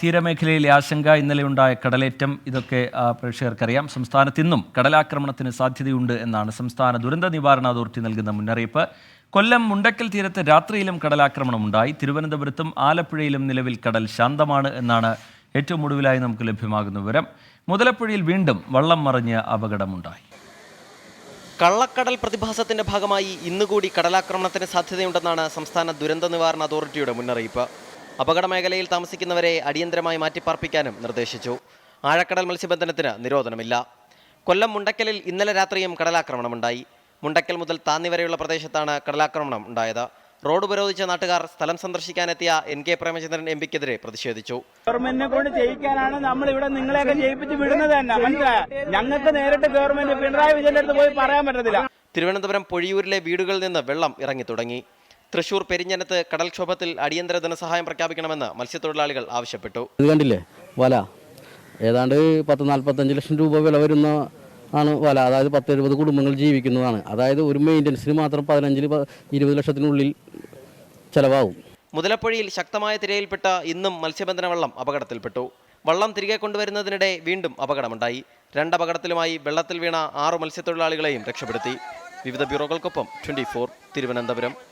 തീരമേഖലയിലെ ആശങ്ക ഇന്നലെ ഉണ്ടായ കടലേറ്റം ഇതൊക്കെ പ്രേക്ഷകർക്കറിയാം. സംസ്ഥാനത്ത് ഇന്നും കടലാക്രമണത്തിന് സാധ്യതയുണ്ട് എന്നാണ് സംസ്ഥാന ദുരന്ത നിവാരണ അതോറിറ്റി നൽകുന്ന മുന്നറിയിപ്പ്. കൊല്ലം മുണ്ടക്കൽ തീരത്ത് രാത്രിയിലും കടലാക്രമണം ഉണ്ടായി തിരുവനന്തപുരത്തും ആലപ്പുഴയിലും നിലവിൽ കടൽ ശാന്തമാണ് എന്നാണ് ഏറ്റവും ഒടുവിലായി നമുക്ക് ലഭ്യമാകുന്ന വിവരം. മുതലപ്പുഴയിൽ വീണ്ടും വള്ളം മറിഞ്ഞ് അപകടമുണ്ടായി. കള്ളക്കടൽ പ്രതിഭാസത്തിന്റെ ഭാഗമായി ഇന്നുകൂടി കടലാക്രമണത്തിന് സാധ്യതയുണ്ടെന്നാണ് സംസ്ഥാന ദുരന്ത നിവാരണ അതോറിറ്റിയുടെ മുന്നറിയിപ്പ്. അപകട മേഖലയിൽ താമസിക്കുന്നവരെ അടിയന്തരമായി മാറ്റിപ്പാർപ്പിക്കാനും നിർദ്ദേശിച്ചു. ആഴക്കടൽ മത്സ്യബന്ധനത്തിന് നിരോധനമില്ല. കൊല്ലം മുണ്ടക്കലിൽ ഇന്നലെ രാത്രിയും കടലാക്രമണമുണ്ടായി. മുണ്ടക്കൽ മുതൽ താന്നി വരെയുള്ള പ്രദേശത്താണ് കടലാക്രമണം ഉണ്ടായത്. റോഡ് ഉപരോധിച്ച നാട്ടുകാർ സ്ഥലം സന്ദർശിക്കാനെത്തിയ എൻ കെ പ്രേമചന്ദ്രൻ എം പിക്കെതിരെ പ്രതിഷേധിച്ചു. ഗവൺമെന്റിനെ കൊണ്ട് ചെയ്യിക്കാനാണ് നമ്മൾ ഇവിടെ നിങ്ങളെയൊക്കെ ജയിപ്പിച്ച് വിടുന്നത് തന്നെ. മനസ്സിലായ? ഞങ്ങൾക്ക് നേരിട്ട് ഗവൺമെന്റ് പിണറായി വിജയന്റെ അടുത്ത് പോയി പറയാൻ പറ്റത്തില്ല. തിരുവനന്തപുരം പൊഴിയൂരിലെ വീടുകളിൽ നിന്ന് വെള്ളം ഇറങ്ങി തുടങ്ങി. തൃശൂർ പെരിഞ്ഞനത്ത് കടൽക്ഷോഭത്തിൽ അടിയന്തര ധനസഹായം പ്രഖ്യാപിക്കണമെന്ന് മത്സ്യത്തൊഴിലാളികൾ ആവശ്യപ്പെട്ടു. ഇത് കണ്ടില്ലേ? വല. ഏതാണ്ട് പത്ത് നാൽപ്പത്തഞ്ച് ലക്ഷം രൂപ വില വരുന്ന ആണ് വല. അതായത് പത്ത് എഴുപത് കുടുംബങ്ങൾ ജീവിക്കുന്നതാണ്. അതായത് ഒരു മെയിന്റനൻസിന് മാത്രം പതിനഞ്ചിന് ഇരുപത് ലക്ഷത്തിനുള്ളിൽ ചിലവാകും. മുതലപ്പുഴയിൽ ശക്തമായ തിരയിൽപ്പെട്ട ഇന്നും മത്സ്യബന്ധന വള്ളം അപകടത്തിൽപ്പെട്ടു. വള്ളം തിരികെ കൊണ്ടുവരുന്നതിനിടെ വീണ്ടും അപകടമുണ്ടായി. രണ്ട് അപകടത്തിലുമായി വെള്ളത്തിൽ വീണ ആറു മത്സ്യത്തൊഴിലാളികളെയും രക്ഷപ്പെടുത്തി. വിവിധ ബ്യൂറോകൾക്കൊപ്പം ട്വന്റി തിരുവനന്തപുരം.